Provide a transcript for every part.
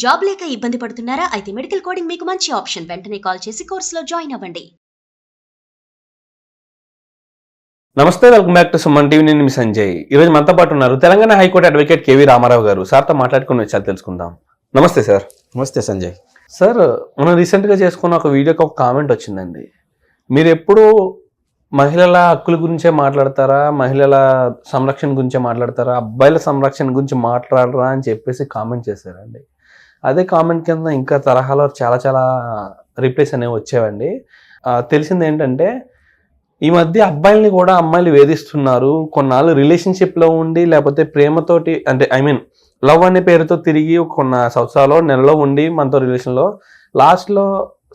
Job లేక ఇబ్బంది పడుతున్నారా? అయితే మెడికల్ కోడింగ్ మీకు మంచి ఆప్షన్. వెంటనే కాల్ చేసి కోర్సులో జాయిన్ అవ్వండి. నమస్తే welcome back to Suman TV. నేను మీ సంజయ్. ఈరోజు మనతో పాటు ఉన్నారు Telangana high court advocate KV Ramarao garu. సార్తో మాట్లాడుకుని వచ్చారు తెలుసుకుందాం. నమస్తే సార్. నమస్తే సంజయ్. సార్ మనం రీసెంట్గా చేసుకున్న ఒక వీడియోకి ఒక కామెంట్ వచ్చిందండి. మీరు ఎప్పుడు మహిళల హక్కుల గురించే మాట్లాడతారా? మహిళల సంరక్షణ గురించే మాట్లాడతారా? అబ్బాయిల సంరక్షణ గురించి మాట్లాడరా అని చెప్పేసి కామెంట్ చేశారండి. అదే కామెంట్ కింద ఇంకా తరహాలో చాలా చాలా రిప్లైస్ అనేవి వచ్చేవండి. తెలిసింది ఏంటంటే ఈ మధ్య అబ్బాయిల్ని కూడా అమ్మాయిలు వేధిస్తున్నారు. కొన్నాళ్ళు రిలేషన్షిప్లో ఉండి లేకపోతే ప్రేమతోటి అంటే ఐ మీన్ లవ్ అనే పేరుతో తిరిగి కొన్న సంవత్సరాలు నెలలో ఉండి మనతో రిలేషన్లో లాస్ట్లో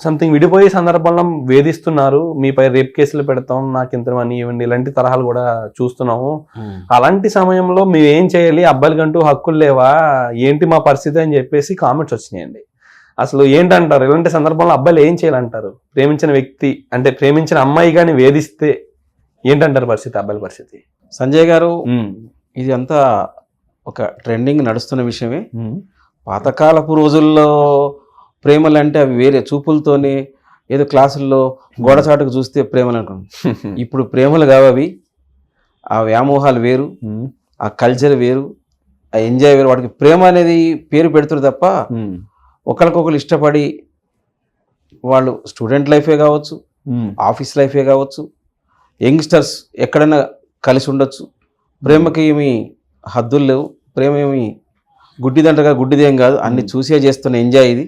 సంథింగ్ విడిపోయే సందర్భంలో వేధిస్తున్నారు మీపై రేప్ కేసులు పెడతాం నాకు ఇంత మనీ ఇవ్వండి ఇలాంటి తరహాలు కూడా చూస్తున్నాము. అలాంటి సమయంలో మేము ఏం చేయాలి? అబ్బాయిలకంటూ హక్కులు లేవా? ఏంటి మా పరిస్థితి అని చెప్పేసి కామెంట్స్ వచ్చినాయండి. అసలు ఏంటంటారు? ఇలాంటి సందర్భంలో అబ్బాయిలు ఏం చేయాలంటారు? ప్రేమించిన వ్యక్తి అంటే ప్రేమించిన అమ్మాయి కానీ వేధిస్తే ఏంటంటారు పరిస్థితి అబ్బాయిల పరిస్థితి? సంజయ్ గారు ఉమ్. ఇది అంతా ఒక ట్రెండింగ్ నడుస్తున్న విషయమే. ఉమ్. పాతకాలపు రోజుల్లో ప్రేమలు అంటే అవి వేరే చూపులతోనే ఏదో క్లాసుల్లో గోడచాటుకు చూస్తే ప్రేమలు అనుకున్నాం ఇప్పుడు ప్రేమలు కావు అవి ఆ వ్యామోహాలు వేరు. ఆ కల్చర్ వేరు ఆ ఎంజాయ్ వేరు వాటికి ప్రేమ అనేది పేరు పెడుతురు తప్ప. ఒకరికొకరు ఇష్టపడి వాళ్ళు స్టూడెంట్ లైఫే కావచ్చు. ఆఫీస్ లైఫే కావచ్చు యంగ్స్టర్స్ ఎక్కడైనా కలిసి ఉండొచ్చు ప్రేమకి ఏమి హద్దులు లేవు ప్రేమ ఏమి గుడ్డిదంటగా గుడ్డిదేం కాదు అన్ని చూసే చేస్తున్న ఎంజాయ్ ఇది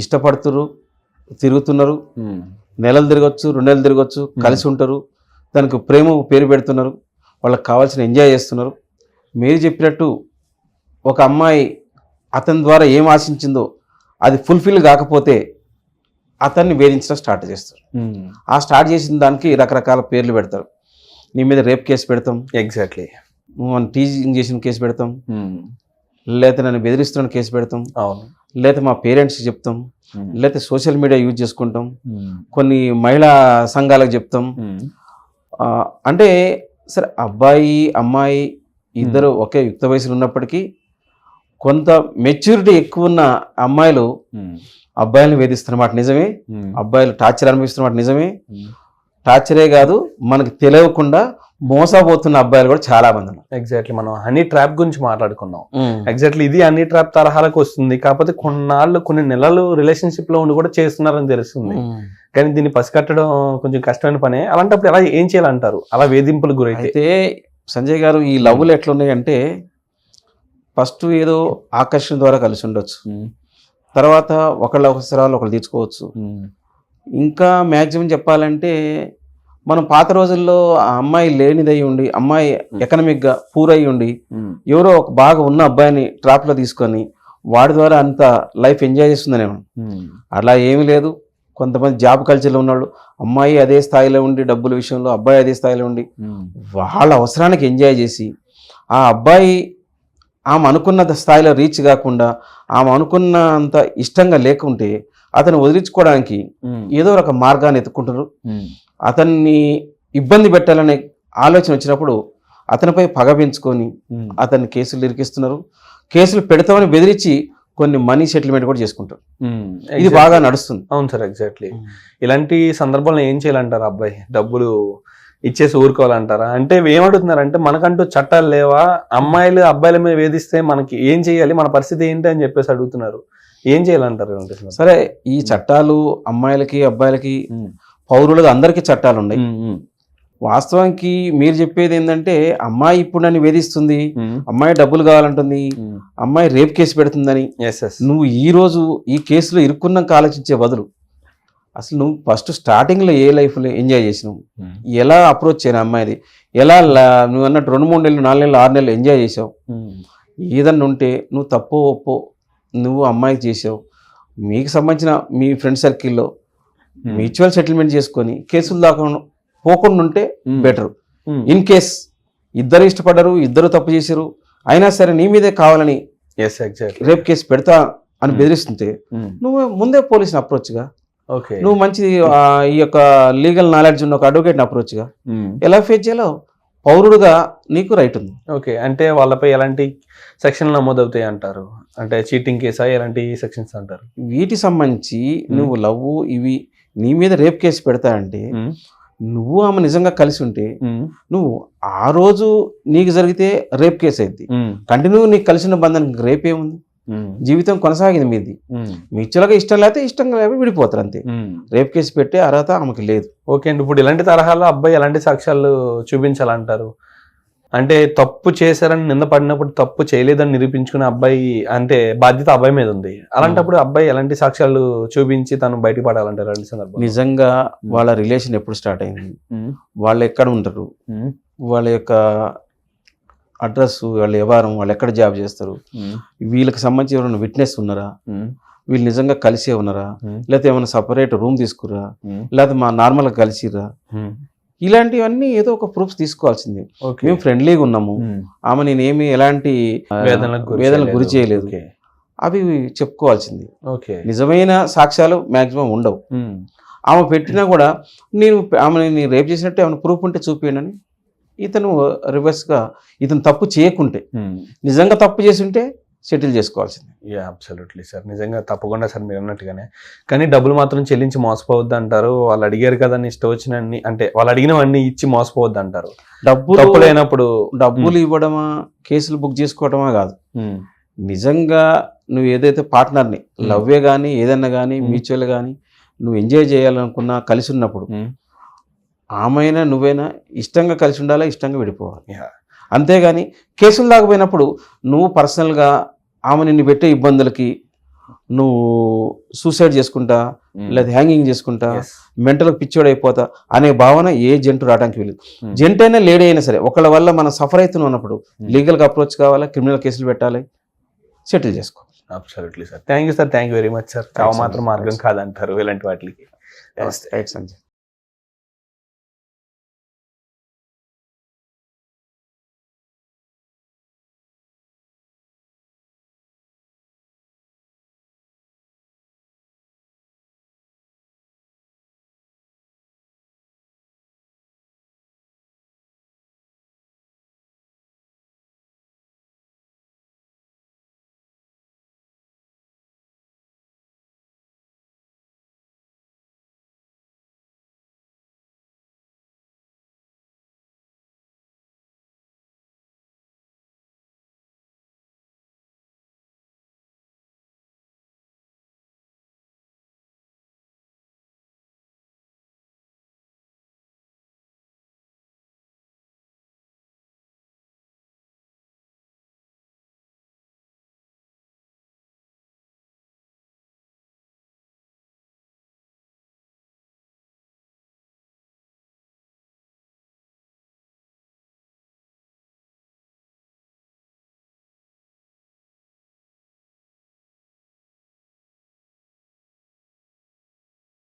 ఇష్టపడుతున్నారు తిరుగుతున్నారు. నెలలు తిరగచ్చు రెండు నెలలు తిరగచ్చు కలిసి ఉంటారు. దానికి ప్రేమ పేరు పెడుతున్నారు. వాళ్ళకి కావాల్సిన ఎంజాయ్ చేస్తున్నారు. మీరు చెప్పినట్టు ఒక అమ్మాయి అతని ద్వారా ఏం ఆశించిందో అది ఫుల్ఫిల్ కాకపోతే అతన్ని వేధించడం స్టార్ట్ చేస్తారు. ఆ స్టార్ట్ చేసిన దానికి రకరకాల పేర్లు పెడతారు. నీ మీద రేప్ కేసు పెడతాం. ఎగ్జాక్ట్లీ నువ్వు టీజింగ్ చేసిన కేసు పెడతాం. లేకపోతే నన్ను బెదిరిస్తున్న కేసు పెడతాం. అవును. లేకపోతే మా పేరెంట్స్కి చెప్తాం. లేకపోతే సోషల్ మీడియా యూజ్ చేసుకుంటాం. కొన్ని మహిళా సంఘాలకు చెప్తాం అంటే సరే అబ్బాయి అమ్మాయి ఇద్దరు ఒకే యుక్త వయసులో ఉన్నప్పటికీ కొంత మెచ్యూరిటీ ఎక్కువ ఉన్న అమ్మాయిలు. అబ్బాయిలను వేధిస్తున్నమాట నిజమే. అబ్బాయిలు టార్చర్ అనిపిస్తున్నమాట నిజమే. టార్చరే కాదు మనకు తెలియకుండా మోసపోతున్న అబ్బాయిలు కూడా చాలా మంది ఉన్నారు. ఎగ్జాక్ట్లీ మనం హనీ ట్రాప్ గురించి మాట్లాడుకున్నాం. ఎగ్జాక్ట్లీ ఇది హనీ ట్రాప్ తరహాలకు వస్తుంది. కాకపోతే కొన్నాళ్ళు కొన్ని నెలలు రిలేషన్షిప్లో ఉండి కూడా చేస్తున్నారని తెలుస్తుంది. కానీ దీన్ని పసికట్టడం కొంచెం కష్టమైన పనే. అలాంటప్పుడు ఎలా ఏం చేయాలంటారు? అలా వేధింపులకు గురైతే. సంజయ్ గారు ఈ లవ్లు ఎట్లున్నాయంటే ఫస్ట్ ఏదో ఆకర్షణ ద్వారా కలిసి ఉండొచ్చు. తర్వాత ఒకళ్ళ అవసరాలు ఒకళ్ళు తీర్చుకోవచ్చు. ఉమ్. ఇంకా మ్యాక్సిమం చెప్పాలంటే మనం పాత రోజుల్లో ఆ అమ్మాయి లేనిదై ఉండి అమ్మాయి ఎకనమిక్గా పూర్ అయి ఉండి. ఎవరో ఒక బాగా ఉన్న అబ్బాయిని ట్రాప్లో తీసుకొని వాడి ద్వారా అంత లైఫ్ ఎంజాయ్ చేస్తుందనేమో. అలా ఏమీ లేదు కొంతమంది జాబ్ కల్చర్లో ఉన్నాడు అమ్మాయి అదే స్థాయిలో ఉండి డబ్బుల విషయంలో అబ్బాయి అదే స్థాయిలో ఉండి. వాళ్ళ అవసరానికి ఎంజాయ్ చేసి ఆ అబ్బాయి ఆమె అనుకున్న స్థాయిలో రీచ్ కాకుండా ఆమె అనుకున్నంత ఇష్టంగా లేకుంటే అతను వదిలించుకోవడానికి. ఏదో ఒక మార్గాన్ని ఎత్తుకుంటారు. అతన్ని ఇబ్బంది పెట్టాలనే ఆలోచన వచ్చినప్పుడు అతనిపై పగ పెంచుకొని. అతన్ని కేసులు ఇరికిస్తున్నారు. కేసులు పెడతామని బెదిరించి కొన్ని మనీ సెటిల్మెంట్ కూడా చేసుకుంటారు. ఇది. బాగా నడుస్తుంది. అవును సార్ ఎగ్జాక్ట్లీ ఇలాంటి సందర్భంలో ఏం చేయాలంటారు అబ్బాయి? డబ్బులు ఇచ్చేసి ఊరుకోవాలంటారా? అంటే ఏమడుగుతున్నారంటే మనకంటూ చట్టాలు లేవా? అమ్మాయిలు అబ్బాయిల మీద వేధిస్తే మనకి ఏం చేయాలి? మన పరిస్థితి ఏంటి అని చెప్పేసి అడుగుతున్నారు. ఏం చేయాలంటారు? సరే ఈ చట్టాలు అమ్మాయిలకి అబ్బాయిలకి ఉమ్. పౌరులకు అందరికీ చట్టాలు ఉన్నాయి. వాస్తవానికి మీరు చెప్పేది ఏంటంటే అమ్మాయి ఇప్పుడు నన్ను వేధిస్తుంది. అమ్మాయి డబ్బులు కావాలంటుంది. అమ్మాయి రేప్ కేసు పెడుతుందని నువ్వు ఈ రోజు ఈ కేసులో ఇరుక్కున్నాక ఆలోచించే బదులు అసలు నువ్వు ఫస్ట్ స్టార్టింగ్లో ఏ లైఫ్లో ఎంజాయ్ చేసినావు. ఎలా అప్రోచ్ చేయను అమ్మాయిది ఎలా నువ్వు అన్నట్టు రెండు మూడు నెలలు నాలుగు నెలలు ఆరు నెలలు ఎంజాయ్ చేసావు. ఏదన్నా ఉంటే నువ్వు తప్పో ఒప్పో నువ్వు అమ్మాయికి చేసావు మీకు సంబంధించిన మీ ఫ్రెండ్ సర్కిల్లో. మ్యూచువల్ సెటిల్మెంట్ చేసుకొని కేసులు దాకా పోకుండా ఉంటే. బెటర్. ఇన్ కేస్ ఇద్దరు ఇష్టపడరు ఇద్దరు తప్పు చేశారు అయినా సరే నీ మీదే కావాలని రేప్ కేసు పెడతా అని Hmm. బెదిరిస్తుంటే ఉమ్. నువ్వు ముందే పోలీసుని అప్రోచ్గా ఓకే నువ్వు మంచి ఈ యొక్క లీగల్ నాలెడ్జ్ ఉన్న ఒక అడ్వకేట్ని అప్రోచ్గా. ఎలా ఫేస్ చేయాలో పౌరుడుగా నీకు రైట్ ఉంది. ఓకే అంటే వాళ్ళపై ఎలాంటి సెక్షన్లు నమోదవుతాయి అంటారు? అంటే చీటింగ్ కేసా ఎలాంటి సెక్షన్స్ అంటారు? వీటి సంబంధించి నువ్వు లవ్ ఇవి నీ మీద రేప్ కేసు పెడతా అంటే నువ్వు ఆమె నిజంగా కలిసి ఉంటే నువ్వు ఆ రోజు నీకు జరిగితే రేప్ కేసు అయింది. కంటిన్యూ నీకు కలిసిన బంధానికి రేప్ ఏముంది? జీవితం కొనసాగింది మీది. మ్యూచువల్గా ఇష్టం లేకపోతే ఇష్టంగా లేకపోతే విడిపోతారు అంతే. రేప్ కేసు పెట్టే అర్హత ఆమెకి లేదు. ఓకే అండి ఇప్పుడు ఇలాంటి తరహాలో అబ్బాయి ఎలాంటి సాక్ష్యాలు చూపించాలంటారు? అంటే తప్పు చేశారని నింద పడినప్పుడు తప్పు చేయలేదని నిరూపించుకునే అబ్బాయి అంటే బాధ్యత అబ్బాయి మీద ఉంది. అలాంటప్పుడు అబ్బాయి ఎలాంటి సాక్ష్యాలు చూపించి తను బయట పడాలంటారు అలాంటి సందర్భం నిజంగా వాళ్ళ రిలేషన్ ఎప్పుడు స్టార్ట్ అయింది? వాళ్ళు ఎక్కడ ఉంటారు? వాళ్ళ యొక్క అడ్రస్ వాళ్ళ వ్యవహారం వాళ్ళు ఎక్కడ జాబ్ చేస్తారు? వీళ్ళకి సంబంధించి ఎవరైనా విట్నెస్ ఉన్నారా? వీళ్ళు నిజంగా కలిసే ఉన్నారా? లేకపోతే ఏమైనా సపరేట్ రూమ్ తీసుకురా? లేకపోతే మా నార్మల్గా కలిసిరా? ఇలాంటివన్నీ ఏదో ఒక ప్రూఫ్స్ తీసుకోవాల్సింది. ఓకే. మేము ఫ్రెండ్లీగా ఉన్నాము. ఆమె నేనేమి ఎలాంటి ఆ, వేదనలకు గురి చేయలేదు. అవి చెప్పుకోవాల్సింది. ఓకే. నిజమైన సాక్ష్యాలు మాక్సిమం ఉండవు. ఆమె పెట్టినా కూడా నేను ఆమె రేప్ చేసినట్టు ఏమైనా ప్రూఫ్ ఉంటే చూపించండి అని ఇతను రివర్స్గా ఇతను తప్పు చేయకుంటే. నిజంగా తప్పు చేసి ఉంటే సెటిల్ చేసుకోవాల్సింది. యా అబ్సల్యూట్లీ సార్ నిజంగా తప్పకుండా సార్ మీరు అన్నట్టుగానే. కానీ డబ్బులు మాత్రం చెల్లించి మోసపోవద్దు అంటారు. వాళ్ళు అడిగారు కదా ఇష్టం వచ్చినన్ని అంటే వాళ్ళు అడిగినవన్నీ ఇచ్చి మోసపోవద్దు అంటారు. డబ్బులు తప్పు లేనప్పుడు డబ్బులు ఇవ్వడమా కేసులు బుక్ చేసుకోవడమా కాదు. నిజంగా నువ్వు ఏదైతే పార్ట్నర్ని. లవ్వే కానీ ఏదన్నా కానీ. మ్యూచువల్ కానీ నువ్వు ఎంజాయ్ చేయాలనుకున్నా కలిసి ఉన్నప్పుడు ఆమెనా నువ్వైనా ఇష్టంగా కలిసి ఉండాలా ఇష్టంగా విడిపోవాలి. అంతేగాని కేసులు దాకపోయినప్పుడు నువ్వు పర్సనల్గా ఆమె నిన్ను పెట్టే ఇబ్బందులకి నువ్వు సూసైడ్ చేసుకుంటా. లేదా హ్యాంగింగ్ చేసుకుంటా. మెంటల్ పిచ్చోడు అయిపోతా అనే భావన ఏ జంటు రావడానికి వీలు Hmm. జంట అయినా లేడీ అయినా సరే ఒకళ్ళ వల్ల మనం సఫర్ అవుతున్నాం అన్నప్పుడు Hmm. లీగల్గా అప్రోచ్ కావాలా క్రిమినల్ కేసులు పెట్టాలి సెటిల్ చేసుకో absolutely sir thank you sir thank you very much sir చావు మాత్రం. మార్గం. కాదంటారు ఇలాంటి వాటికి రైట్ సంజయ్